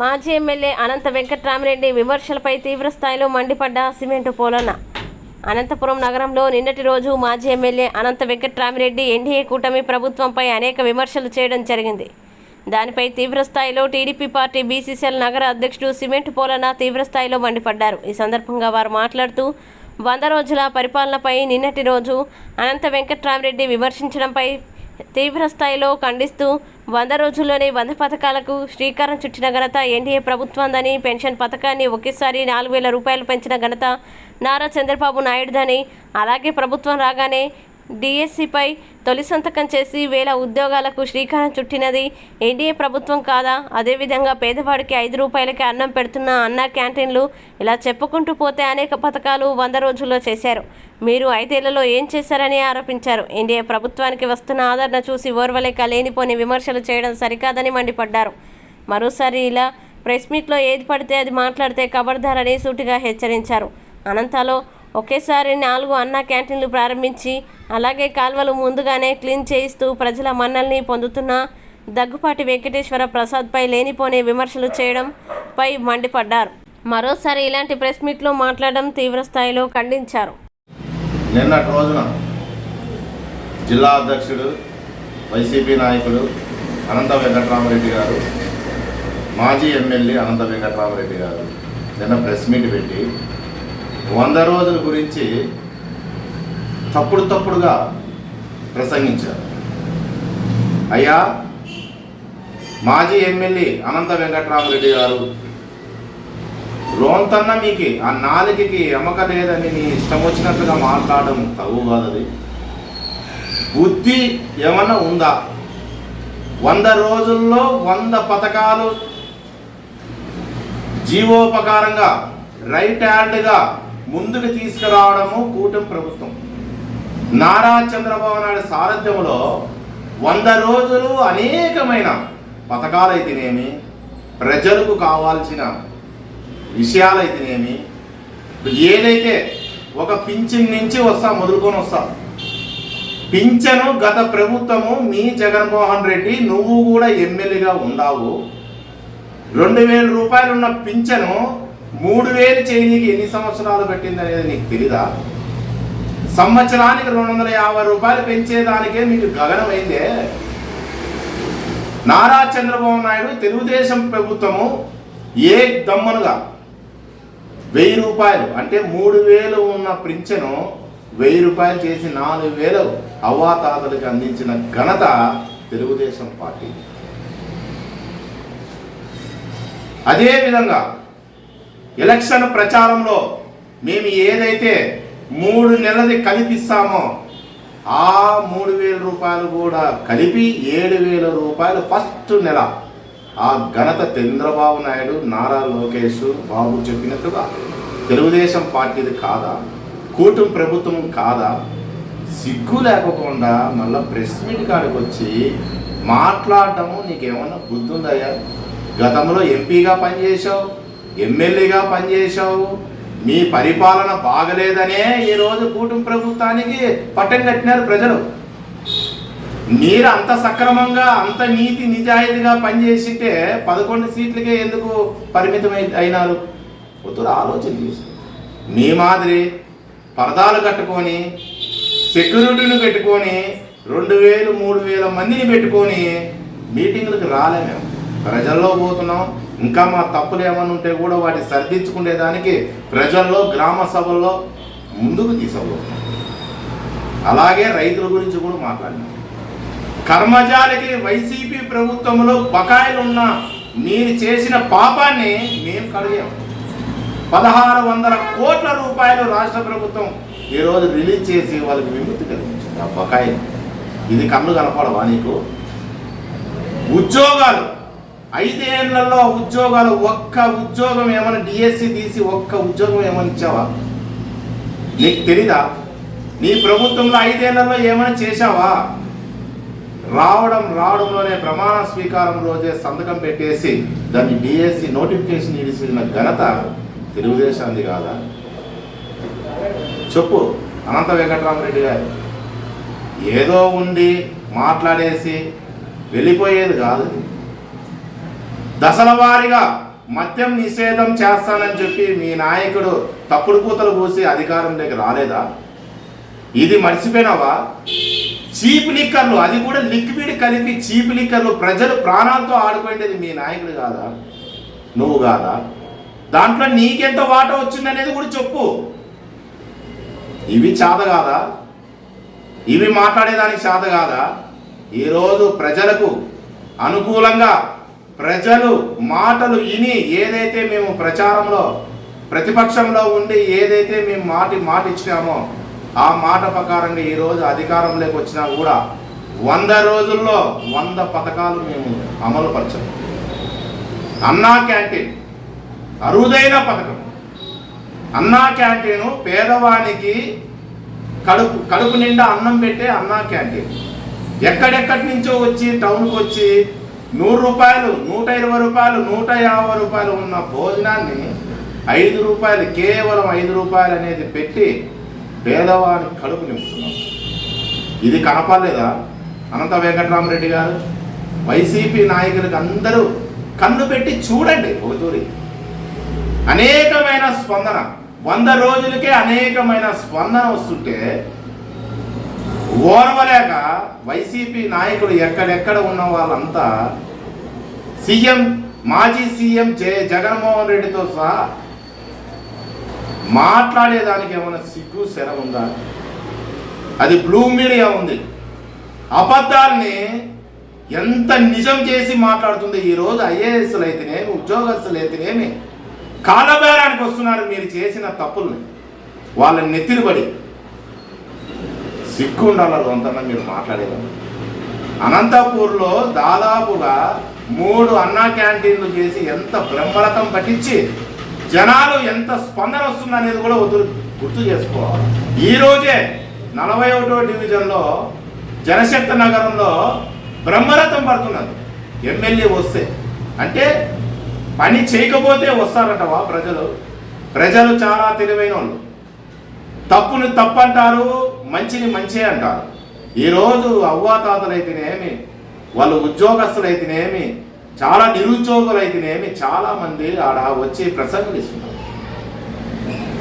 మాజీ ఎమ్మెల్యే అనంత వెంకట్రామిరెడ్డి విమర్శలపై తీవ్రస్థాయిలో మండిపడ్డ సిమెంటు పోలన్న అనంతపురం నగరంలో నిన్నటి రోజు మాజీ ఎమ్మెల్యే అనంత వెంకట్రామిరెడ్డి ఎన్డీఏ కూటమి ప్రభుత్వంపై అనేక విమర్శలు చేయడం జరిగింది. దానిపై తీవ్రస్థాయిలో టీడీపీ పార్టీ బీసీసీఎల్ నగర అధ్యక్షుడు సిమెంట్ పోలన్న తీవ్రస్థాయిలో మండిపడ్డారు. ఈ సందర్భంగా వారు మాట్లాడుతూ వంద రోజుల పరిపాలనపై నిన్నటి రోజు అనంత వెంకట్రామిరెడ్డి విమర్శించడంపై తీవ్రస్థాయిలో ఖండిస్తూ వంద రోజుల్లోనే వంద పథకాలకు శ్రీకారం చుట్టిన ఘనత ఎన్డీఏ ప్రభుత్వందని పెన్షన్ పథకాన్ని ఒకేసారి నాలుగు వేల రూపాయలు పెంచిన ఘనత నారా చంద్రబాబు నాయుడుదని అలాగే ప్రభుత్వం రాగానే డిఎస్సిపై తొలి సంతకం చేసి వేల ఉద్యోగాలకు శ్రీకారం చుట్టినది ఎన్డీఏ ప్రభుత్వం కాదా? అదేవిధంగా పేదవాడికి ఐదు రూపాయలకి అన్నం పెడుతున్న అన్న క్యాంటీన్లు ఇలా చెప్పుకుంటూ పోతే అనేక పథకాలు వంద రోజుల్లో చేశారు. మీరు ఐదేళ్ళలో ఏం చేశారని ఆరోపించారు. ఎన్డీఏ ప్రభుత్వానికి వస్తున్న ఆదరణ చూసి ఓర్వలేక లేనిపోని విమర్శలు చేయడం సరికాదని మండిపడ్డారు. మరోసారి ఇలా ప్రెస్ మీట్లో ఏది పడితే అది మాట్లాడితే కబర్దారని సూటిగా హెచ్చరించారు. అనంతలో ఒకేసారి నాలుగు అన్న క్యాంటీన్లు ప్రారంభించి అలాగే కాల్వలు ముందుగానే క్లీన్ చేయిస్తూ ప్రజల మన్నల్ని పొందుతున్న దగ్గుపాటి వెంకటేశ్వర ప్రసాద్పై లేనిపోని విమర్శలు చేయడంపై మండిపడ్డారు. మరోసారి ఇలాంటి ప్రెస్ మీట్లో మాట్లాడడం తీవ్ర స్థాయిలో ఖండించారు. నిన్నటి రోజున జిల్లా అధ్యక్షుడు వైసీపీ నాయకుడు అనంత వెంకట్రామరెడ్డి గారు మాజీ ఎమ్మెల్యే అనంత వెంకట్రామరెడ్డి గారు నిన్న ప్రెస్ మీట్ పెట్టి వంద రోజుల గురించి తప్పుడు తప్పుడుగా ప్రసంగించారు. అయ్యా మాజీ ఎమ్మెల్యే అనంత వెంకట్రామరెడ్డి గారు రోంతన్న మీకు ఆ నాలుగుకి ఎమక లేదని నీ ఇష్టం వచ్చినట్టుగా మాట్లాడడం తగు కాదది. బుద్ధి ఏమన్నా ఉందా? వంద రోజుల్లో వంద పథకాలు జీవోపకారంగా రైట్ హ్యాండ్గా ముందుకు తీసుకురావడము కూటమి ప్రభుత్వం. నారా చంద్రబాబు నాయుడు సారథ్యంలో వంద రోజులు అనేకమైన పథకాలైతేనేమి ప్రజలకు కావాల్సిన విషయాలైతేనేమి? ఏదైతే ఒక పింఛన్ నుంచి వస్తా మొదలుకొని వస్తా. పింఛను గత ప్రభుత్వము మీ జగన్మోహన్ రెడ్డి నువ్వు కూడా ఎమ్మెల్యేగా ఉండావు. రెండు వేల రూపాయలు ఉన్న పింఛను మూడు వేలు చేయనీకి ఎన్ని సంవత్సరాలు పెట్టింది అనేది నీకు తెలీదా? సంవత్సరానికి రెండు వందల యాభై రూపాయలు పెంచేదానికే మీకు గగనమైందే. నారా చంద్రబాబు నాయుడు తెలుగుదేశం ప్రభుత్వము ఏ దమ్మనుగా వెయ్యి రూపాయలు. అంటే మూడు వేలు ఉన్న పింఛను వెయ్యి రూపాయలు చేసి నాలుగు వేలు అవ్వాతాతలకు అందించిన ఘనత తెలుగుదేశం పార్టీ. అదేవిధంగా ఎలక్షన్ ప్రచారంలో మేము ఏదైతే మూడు నెలది కలిపిస్తామో ఆ మూడు వేల రూపాయలు కూడా కలిపి ఏడు వేల రూపాయలు ఫస్ట్ నెల ఆ ఘనత చంద్రబాబు నాయుడు నారా లోకేష్ బాబు చెప్పినట్టుగా తెలుగుదేశం పార్టీది కాదా? కూటమి ప్రభుత్వం కాదా? సిగ్గు లేకుండా మళ్ళీ ప్రెస్ మీట్ కాడికి వచ్చి మాట్లాడటము నీకేమన్నా గుర్తుందయ్యా గతంలో ఎంపీగా పనిచేసావు ఎమ్మెల్యేగా పనిచేసావు మీ పరిపాలన బాగలేదనే ఈరోజు కూటమి ప్రభుత్వానికి పట్టం కట్టినారు ప్రజలు. మీరు అంత సక్రమంగా అంత నీతి నిజాయితీగా పనిచేసింటే పదకొండు సీట్లకే ఎందుకు పరిమితం అయి- అయినారు? కొద్దిగా ఆలోచన చేసుకో మీ మాదిరి పరదాలు కట్టుకొని సెక్యూరిటీని పెట్టుకొని రెండు వేలు మూడు వేల మందిని పెట్టుకొని మీటింగ్లకు రాలే మేము. ప్రజల్లో పోతున్నాం. ఇంకా మా తప్పులు ఏమైనా ఉంటే కూడా వాటి సరిదిద్దుకునేదానికి ప్రజల్లో గ్రామ సభల్లో ముందుకు తీసుకుపోతున్నాం అలాగే రైతుల గురించి కూడా మాట్లాడినాం. కర్మజాలకి వైసీపీ ప్రభుత్వంలో బకాయిలు ఉన్న మీరు చేసిన పాపాన్ని మేము కడిగాం. పదహారు వందల కోట్ల రూపాయలు రాష్ట్ర ప్రభుత్వం ఈరోజు రిలీజ్ చేసి వాళ్ళకి విముక్తి కలిగించింది. ఆ బకాయి ఇది కన్ను కనపడవా నీకు? ఉద్యోగాలు. ఐదేళ్ళలో ఉద్యోగాలు ఒక్క ఉద్యోగం ఏమైనా డిఎస్సి తీసి ఒక్క ఉద్యోగం ఏమైనా ఇచ్చావా? నీకు తెలీదా? నీ ప్రభుత్వంలో ఐదేళ్ళలో ఏమైనా చేశావా? రావడం రావడంలోనే ప్రమాణ స్వీకారం రోజే సంతకం పెట్టేసి దాన్ని డిఎస్సి నోటిఫికేషన్ ఇడిసిన ఘనత తెలుగుదేశాంది కాదా? చెప్పు. అనంత వెంకటరామరెడ్డి గారు. ఏదో ఉండి మాట్లాడేసి వెళ్ళిపోయేది కాదు దశల వారీగా మద్యం నిషేధం చేస్తానని చెప్పి మీ నాయకుడు తప్పుడు కూతలు పోసి అధికారంలోకి రాలేదా? ఇది మర్చిపోయినావా? చీప్ లిక్కర్లు అది కూడా లిక్విడ్ కలిపి చీప్ లిక్కర్లు ప్రజలు ప్రాణాలతో ఆడుకునేది మీ నాయకుడు కాదా? నువ్వు కాదా? దాంట్లో నీకెంత వాట వచ్చిందనేది కూడా చెప్పు. ఇవి చాద కాదా? ఇవి మాట్లాడేదానికి చాద కాదా? ఈరోజు ప్రజలకు అనుకూలంగా ప్రజలు మాటలు విని ఏదైతే మేము ప్రచారంలో ప్రతిపక్షంలో ఉండి ఏదైతే మేము మాటి మాట ఇచ్చినామో ఆ మాట ప్రకారంగా ఈరోజు అధికారంలోకి వచ్చినా కూడా వంద రోజుల్లో వంద పథకాలు మేము అమలు పరచాము అన్నా క్యాంటీన్ అరుదైన పథకం. అన్నా క్యాంటీన్ పేదవానికి కడుపు కడుపు నిండా అన్నం పెట్టే అన్నా క్యాంటీన్. ఎక్కడెక్కడి నుంచో వచ్చి టౌన్కి వచ్చి నూరు రూపాయలు నూట ఇరవై రూపాయలు నూట యాభై రూపాయలు ఉన్న భోజనాన్ని ఐదు రూపాయలు కేవలం ఐదు రూపాయలు అనేది పెట్టి పేదవానికి కడుపు నింపుతున్నాం. ఇది కనపడలేదా? అనంత వెంకటరామరెడ్డి గారు వైసీపీ నాయకులకు అందరూ కన్ను పెట్టి చూడండి ఒకతూరి అనేకమైన స్పందన వంద రోజులకే అనేకమైన స్పందన వస్తుంటే ఓర్వలేక వైసీపీ నాయకులు ఎక్కడెక్కడ ఉన్న వాళ్ళంతా సీఎం మాజీ సీఎం జే జగన్మోహన్ రెడ్డితో సహా మాట్లాడేదానికి ఏమైనా సిగ్గు శర ఉందా? అది బ్లూ మీడియా ఉంది. అబద్ధాల్ని ఎంత నిజం చేసి మాట్లాడుతుంది ఈరోజు ఐఏఎస్లు అయితేనేమి ఉద్యోగస్తులు అయితేనేమి కాలబేరానికి వస్తున్నారు మీరు చేసిన తప్పుల్ని. వాళ్ళని నెత్తిరిపడి సిగ్గు ఉండాలి కొంతన్నా మీరు మాట్లాడేది? అనంతపూర్లో దాదాపుగా మూడు అన్నా క్యాంటీన్లు చేసి ఎంత బ్రహ్మరథం పట్టించి జనాలు ఎంత స్పందన వస్తుందనేది కూడా వద్దు గుర్తు చేసుకోవాలి. ఈరోజే నలభై ఒకటో డివిజన్లో జనశక్తి నగరంలో బ్రహ్మరథం పడుతున్నారు ఎమ్మెల్యే వస్తే. అంటే పని చేయకపోతే వస్తారంటవా ప్రజలు? ప్రజలు చాలా తెలివైన వాళ్ళు తప్పుని తప్పు అంటారు మంచిని మంచి అంటారు. ఈరోజు అవ్వాతాతలు అయితేనేమి వాళ్ళు ఉద్యోగస్తులు అయితేనేమి చాలా నిరుద్యోగులు అయితేనేమి చాలా మంది ఆడ వచ్చి ప్రసంగలు ఇస్తున్నారు.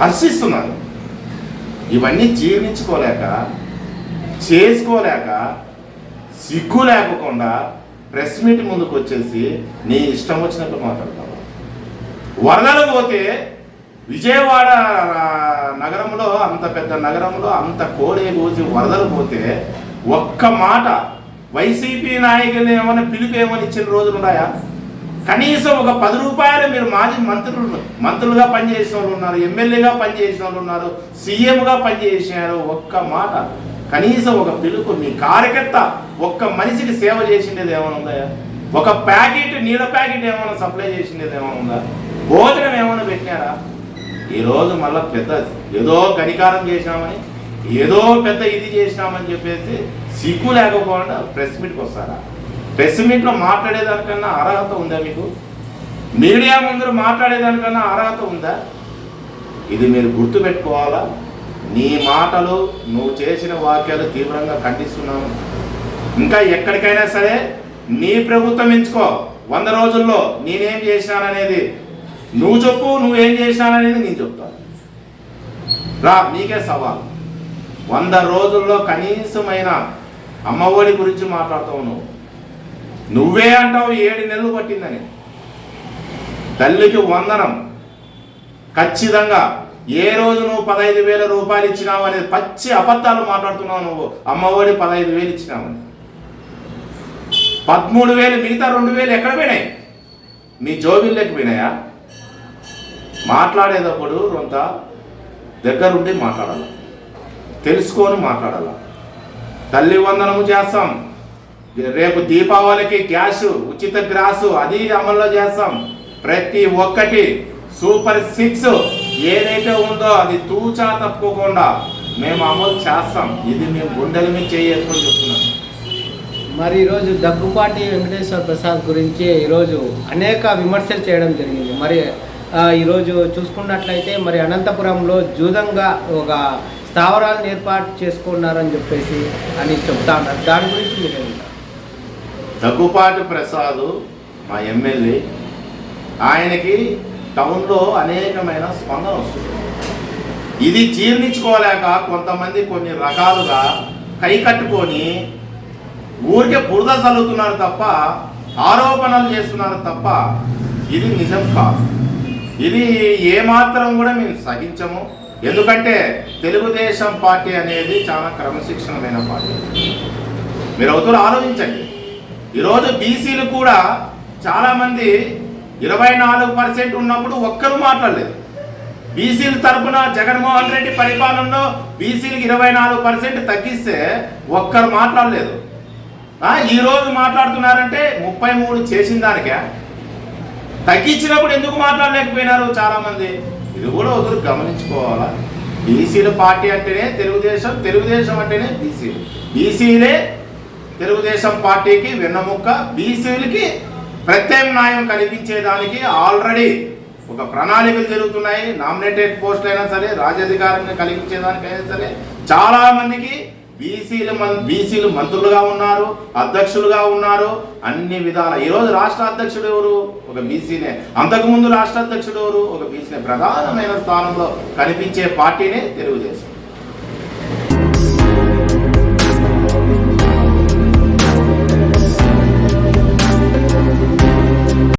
హర్షిస్తున్నారు. ఇవన్నీ జీర్ణించుకోలేక చేసుకోలేక సిగ్గు లేకుండా ప్రెస్ మీట్ ముందుకు వచ్చేసి నీ ఇష్టం వచ్చినట్టు మాట్లాడతావు. వరదలు పోతే విజయవాడ నగరంలో అంత పెద్ద నగరంలో అంత కోడే రోజు వరదలు పోతే ఒక్క మాట వైసీపీ నాయకులు ఏమైనా పిలుపు ఏమైనా ఇచ్చిన రోజులు ఉన్నాయా? కనీసం ఒక పది రూపాయలు మీరు మాజీ మంత్రులు మంత్రులుగా పనిచేసిన వాళ్ళు ఉన్నారు ఎమ్మెల్యేగా పనిచేసిన వాళ్ళు ఉన్నారు సీఎంగా పనిచేసినారు ఒక్క మాట. కనీసం ఒక పిలుపు మీ కార్యకర్త ఒక్క మనిషికి సేవ చేసిండేది ఏమైనా ఉందా? ఒక ప్యాకెట్ నీళ్ళ ప్యాకెట్ ఏమైనా సప్లై చేసిండేది ఏమైనా ఉందా? భోజనం ఏమైనా పెట్టినారా? ఈరోజు మళ్ళీ పెద్ద ఏదో గణికారం చేశామని ఏదో పెద్ద ఇది చేసినామని చెప్పేసి సిగ్గు లేకపోకుండా ప్రెస్ మీట్కి వస్తారా? ప్రెస్ మీట్లో మాట్లాడేదానికన్నా అర్హత ఉందా మీకు? మీడియా ముందర మాట్లాడేదానికన్నా అర్హత ఉందా? ఇది మీరు గుర్తుపెట్టుకోవాలా? నీ మాటలు నువ్వు చేసిన వాక్యాలు తీవ్రంగా ఖండిస్తున్నాను. ఇంకా ఎక్కడికైనా సరే నీ ప్రభుత్వం ఎంచుకో. వంద రోజుల్లో నేనేం చేసినాననేది నువ్వు చెప్పు నువ్వేం చేసినాననేది నేను చెప్తాను. రా నీకే సవాల్. వంద రోజుల్లో కనీసమైన అమ్మఒడి గురించి మాట్లాడతావు నువ్వు. నువ్వే అంటావు ఏడు నెలలు పట్టిందని. తల్లికి వందనం. ఖచ్చితంగా ఏ రోజు నువ్వు పదహైదు వేల రూపాయలు ఇచ్చినావు అనేది పచ్చి అబద్ధాలు మాట్లాడుతున్నావు నువ్వు. అమ్మఒడి పదహైదు వేలు ఇచ్చినావని పదమూడు వేలు మిగతా రెండు వేలు ఎక్కడ పోయినాయి? మీ జోబిల్లోకి పోయినాయా? మాట్లాడేటప్పుడు కొంత దగ్గరుండి మాట్లాడాలి. తెలుసుకొని మాట్లాడాలి? తల్లి వందనము చేస్తాం. రేపు దీపావళికి గ్యాస్ ఉచిత గ్రాసు అది అమల్లో చేస్తాం. ప్రతి ఒక్కటి సూపర్ సిక్స్ ఏదైతే ఉందో అది తూచా తప్పుకోకుండా మేము అమలు చేస్తాం. ఇది మేము గుండెల మీద చేయకుండా చెప్తున్నాం మరి ఈరోజు దగ్గుపాటి వెంకటేశ్వర ప్రసాద్ గురించి ఈరోజు అనేక విమర్శలు చేయడం జరిగింది. మరి ఈరోజు చూసుకున్నట్లయితే మరి అనంతపురంలో జూదంగా ఒక స్థావరాలను ఏర్పాటు చేసుకున్నారని చెప్పేసి అని చెప్తా ఉన్నారు. దాని గురించి మీరు దగ్గుపాటి ప్రసాద్ మా ఎమ్మెల్యే ఆయనకి టౌన్లో అనేకమైన స్పందన వస్తుంది. ఇది జీర్ణించుకోలేక కొంతమంది కొన్ని రకాలుగా కై కట్టుకొని ఊరికే బురద చల్లుతున్నారు తప్ప ఆరోపణలు చేస్తున్నారు తప్ప ఇది నిజం కాదు. ఇది ఏమాత్రం కూడా మేము సహించము. ఎందుకంటే తెలుగుదేశం పార్టీ అనేది చాలా క్రమశిక్షణమైన పార్టీ. మీరు అవుతున్న ఆలోచించండి. ఈరోజు బీసీలు కూడా చాలామంది ఇరవై నాలుగు పర్సెంట్ ఉన్నప్పుడు ఒక్కరు మాట్లాడలేదు. బీసీల తరపున జగన్మోహన్ రెడ్డి పరిపాలనలో బీసీలకు ఇరవై నాలుగు పర్సెంట్ తగ్గిస్తే ఒక్కరు మాట్లాడలేదు. ఈరోజు మాట్లాడుతున్నారంటే ముప్పై మూడు చేసిన దానికే. తగ్గించినప్పుడు ఎందుకు మాట్లాడలేకపోయినారు చాలామంది? ఇది కూడా ఒకరు గమనించుకోవాలా? బీసీల పార్టీ అంటేనే తెలుగుదేశం తెలుగుదేశం అంటేనే బీసీలు బీసీలే తెలుగుదేశం పార్టీకి వెన్నముక్క బీసీలకి ప్రత్యామ్నాయం కల్పించేదానికి ఆల్రెడీ ఒక ప్రణాళికలు జరుగుతున్నాయి. నామినేటెడ్ పోస్ట్ అయినా సరే రాజ్యాధికారంగా కలిగించేదానికైనా సరే చాలా మందికి బీసీలు మన్ బీసీలు మంత్రులుగా ఉన్నారు అధ్యక్షులుగా ఉన్నారు అన్ని విధాల ఈరోజు రాష్ట్ర అధ్యక్షుడు ఎవరు? ఒక బీసీనే. అంతకుముందు రాష్ట్ర అధ్యక్షుడు ఎవరు? ఒక బీసీనే. ప్రధానమైన స్థానంలో కనిపించే పార్టీనే తెలుగుదేశం.